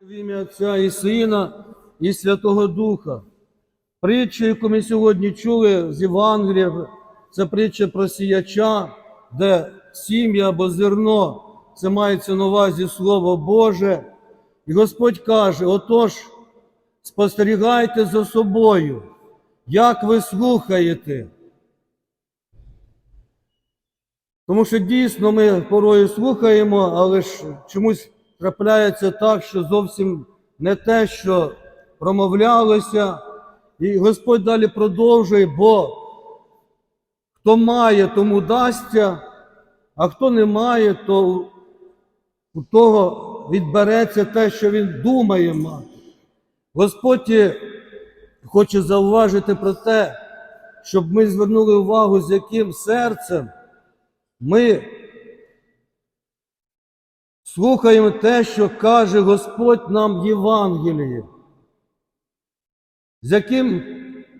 В ім'я Отця і Сина, і Святого Духа. Притча, яку ми сьогодні чули з Євангелія, це притча про сіяча, де сім'я або зерно, це мається на увазі Слово Боже. І Господь каже: отож, спостерігайте за собою, як ви слухаєте. Тому що дійсно ми порою слухаємо, але ж чомусь трапляється так, що зовсім не те, що промовлялося. І Господь далі продовжує, бо хто має, тому дасться, а хто не має, то у того відбереться те, що він думає мати. Господь хоче зауважити про те, щоб ми звернули увагу, з яким серцем ми слухаємо те, що каже Господь нам в Євангелії. З яким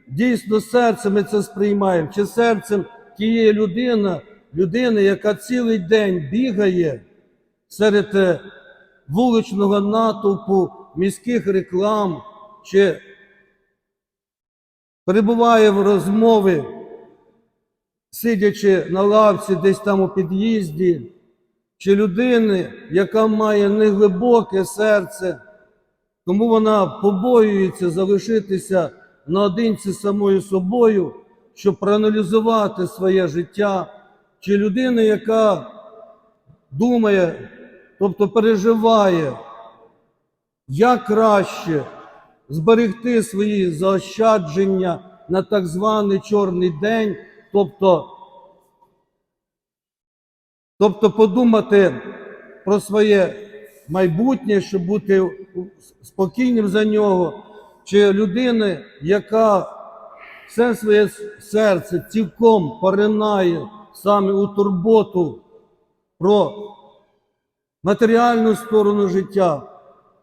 дійсно серцем ми це сприймаємо, чи серцем тієї людини, людини, яка цілий день бігає серед е, вуличного натовпу міських реклам, чи перебуває в розмови, сидячи на лавці десь там у під'їзді, чи людини, яка має неглибоке серце, тому вона побоюється залишитися наодинці самою собою, щоб проаналізувати своє життя, чи людина, яка думає, тобто переживає, як краще зберегти свої заощадження на так званий чорний день, тобто, тобто подумати про своє майбутнє, щоб бути спокійним за нього, чи людини, яка все своє серце цілком поринає саме у турботу про матеріальну сторону життя,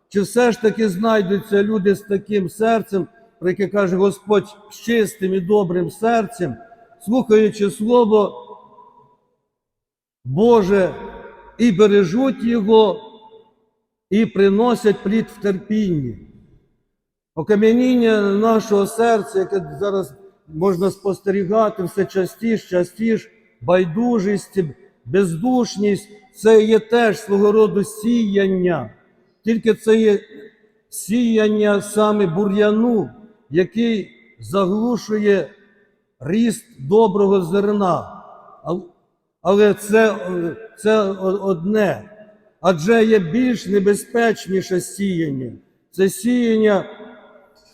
чи все ж таки знайдуться люди з таким серцем, про яке каже Господь з чистим і добрим серцем, слухаючи Слово Боже, і бережуть його, і приносять плід в терпінні. Окам'яніння нашого серця, яке зараз можна спостерігати все частіше, частіше, байдужість, бездушність, це є теж свого роду сіяння. Тільки це є сіяння саме бур'яну, який заглушує ріст доброго зерна. Але це, це одне. Адже є більш небезпечніше сіяння. Це сіяння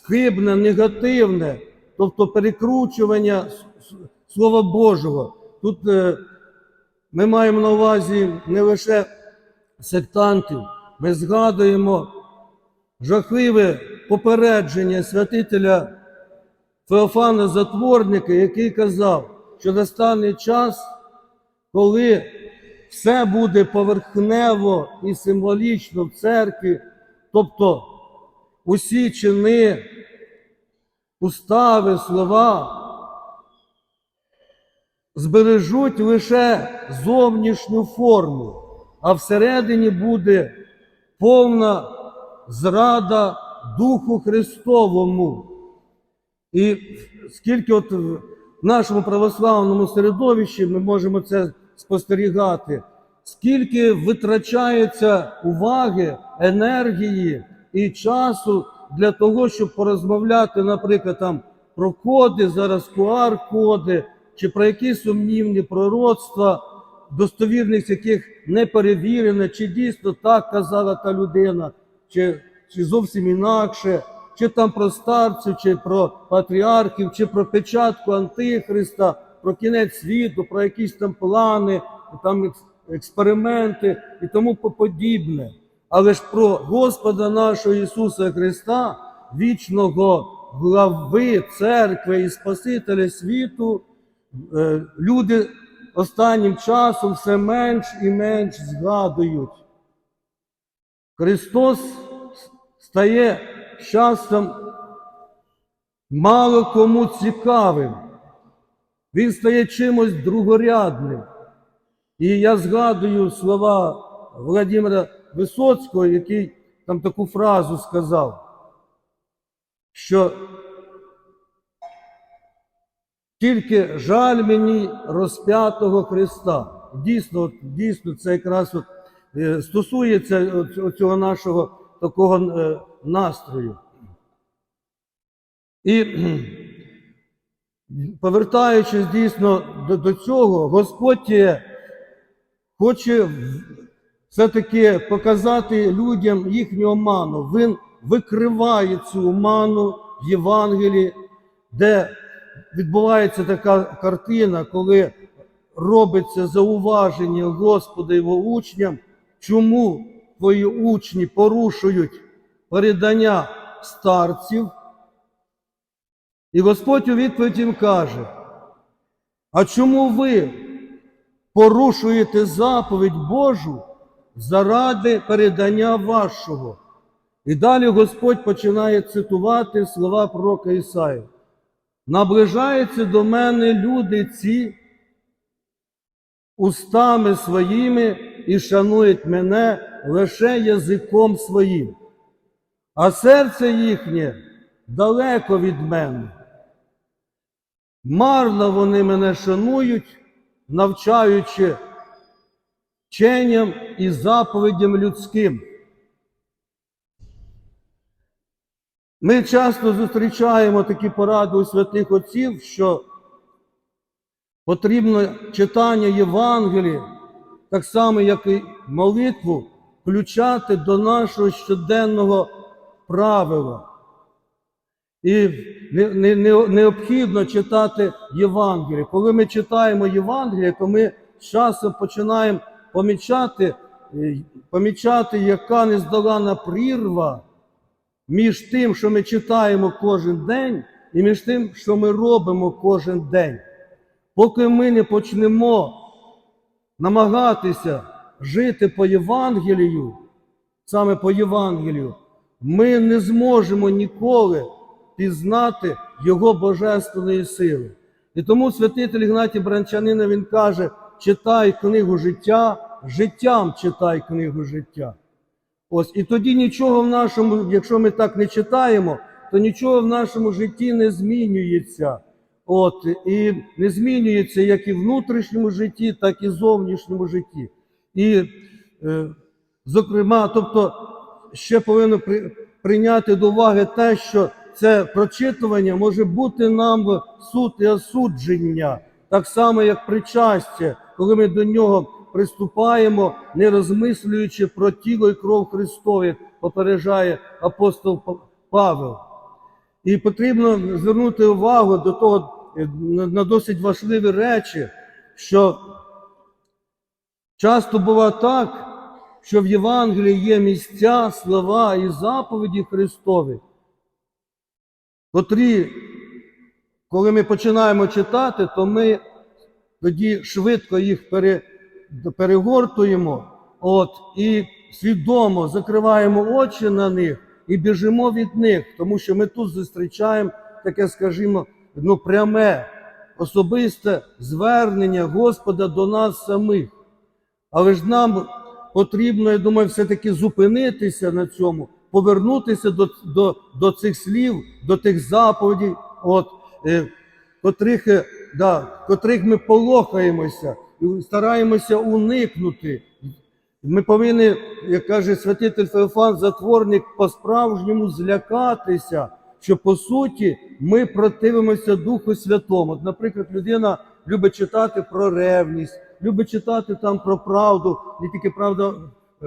хибне, негативне, тобто перекручування Слова Божого. Тут е, ми маємо на увазі не лише сектантів, ми згадуємо жахливе попередження святителя Феофана Затворника, який казав, що настане час, коли все буде поверхнево і символічно в церкві, тобто усі чини, устави, слова збережуть лише зовнішню форму, а всередині буде повна зрада Духу Христовому. І скільки от в нашому православному середовищі ми можемо це спостерігати, скільки витрачається уваги, енергії і часу для того, щоб порозмовляти, наприклад, там про коди, зараз QR-коди, чи про якісь сумнівні пророцтва, достовірність яких не перевірена, чи дійсно так казала та людина, чи, чи зовсім інакше, чи там про старців, чи про патріархів, чи про печатку Антихриста, про кінець світу, про якісь там плани, там експерименти і тому подібне. Але ж про Господа нашого Ісуса Христа, вічного глави церкви і Спасителя світу, е, люди останнім часом все менш і менш згадують. Христос стає часом мало кому цікавим. Він стає чимось другорядним. І я згадую слова Владимира Висоцького, який там таку фразу сказав, що тільки жаль мені розп'ятого Христа. Дійсно, дійсно, це якраз от, е, стосується цього нашого такого е, настрою. І повертаючись дійсно до, до цього, Господь хоче все-таки показати людям їхню оману. Він викриває цю оману в Євангелії, де відбувається така картина, коли робиться зауваження Господа його учням, чому твої учні порушують передання старців. І Господь у відповідь їм каже: а чому ви порушуєте заповідь Божу заради передання вашого? І далі Господь починає цитувати слова пророка Ісаї. Наближаються до мене люди ці устами своїми і шанують мене лише язиком своїм, а серце їхнє далеко від мене. Марно вони мене шанують, навчаючи вченням і заповідям людським. Ми часто зустрічаємо такі поради у святих отців, що потрібно читання Євангелія, так само, як і молитву, включати до нашого щоденного правила. І не, не, не, необхідно читати Євангеліє. Коли ми читаємо Євангеліє, то ми часом починаємо помічати, е, помічати, яка нездолана прірва між тим, що ми читаємо кожен день, і між тим, що ми робимо кожен день. Поки ми не почнемо намагатися жити по Євангелію, саме по Євангелію, ми не зможемо ніколи пізнати Його божественної сили. І тому святитель Ігнатій Бранчанина він каже: читай книгу життя, життям читай книгу життя. Ось і тоді нічого в нашому, якщо ми так не читаємо, то нічого в нашому житті не змінюється. От і не змінюється як і в внутрішньому житті, так і в зовнішньому житті. І, е, зокрема, тобто, ще повинно при, прийняти до уваги те, що це прочитування може бути нам суд і осудження, так само, як причастя, коли ми до нього приступаємо, не розмислюючи про тіло і кров Христові, попереджає апостол Павел. І потрібно звернути увагу до того е, на досить важливі речі, що часто буває так, що в Євангелії є місця, слова і заповіді Христові, котрі, коли ми починаємо читати, то ми тоді швидко їх пере, перегортуємо от, і свідомо закриваємо очі на них і біжимо від них, тому що ми тут зустрічаємо таке, скажімо, ну, пряме, особисте звернення Господа до нас самих. Але ж нам потрібно, я думаю, все-таки зупинитися на цьому, повернутися до, до, до цих слів, до тих заповідей, от, е, котрих, е, да, котрих ми полохаємося і стараємося уникнути. Ми повинні, як каже святитель Феофан, затворник, по-справжньому злякатися, що по суті ми противимося Духу Святому. От, наприклад, людина любить читати про ревність, любить читати там про правду, не тільки правда,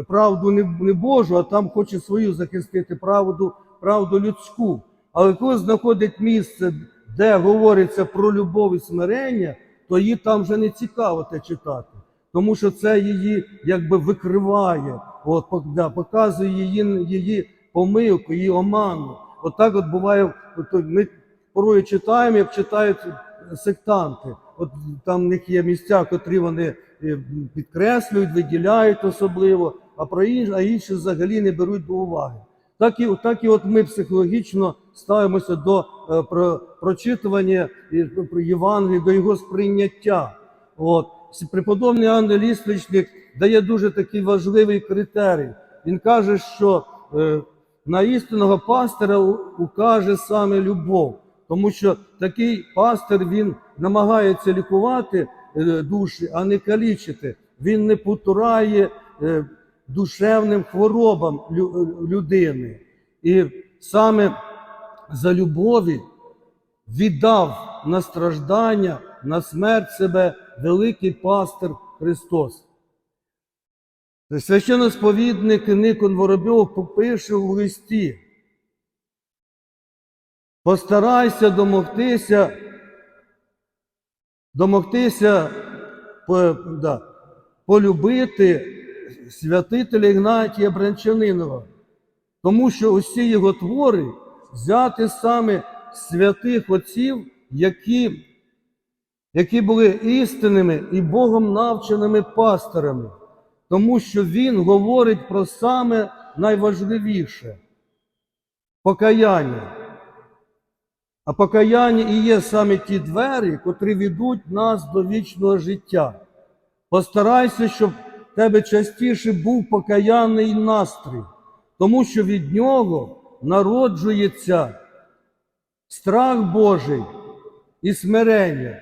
правду не, Божу, а там хоче свою захистити правду, правду людську. Але коли знаходить місце, де говориться про любов і смирення, то їй там вже не цікаво те читати. Тому що це її якби викриває, от, да, показує її, її помилку, її оману. От так от буває, от ми порою читаємо, як читають сектанти. От там в них є місця, котрі вони е, підкреслюють, виділяють особливо, а про інші, а інші взагалі не беруть до уваги. Так і, так і от ми психологічно ставимося до е, про, прочитування про Євангелія, до його сприйняття. От. Преподобний Анна Ліствичник дає дуже такий важливий критерій. Він каже, що е, на істинного пастора у- укаже саме любов, тому що такий пастир він намагається лікувати е, душі, а не калічити. Він не потурає е, душевним хворобам е, людини. І саме за любові віддав на страждання, на смерть себе великий пастир Христос. Священносповідник Никон Воробйов попише у листі. Постарайся домогтися, домогтися по- да, полюбити святителя Ігнатія Бранчанинова, тому що усі його твори взяти саме святих отців, які, які були істинними і Богом навченими пасторами, тому що він говорить про саме найважливіше покаяння. А покаяння і є саме ті двері, котрі ведуть нас до вічного життя. Постарайся, щоб тебе частіше був покаянний настрій, тому що від нього народжується страх Божий і смирення.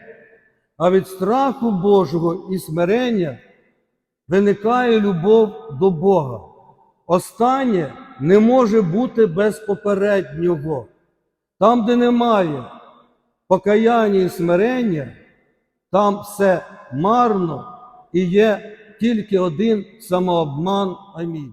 А від страху Божого і смирення виникає любов до Бога. Останнє не може бути без попереднього. Там, де немає покаяння і смирення, там все марно і є тільки один самообман. Амінь.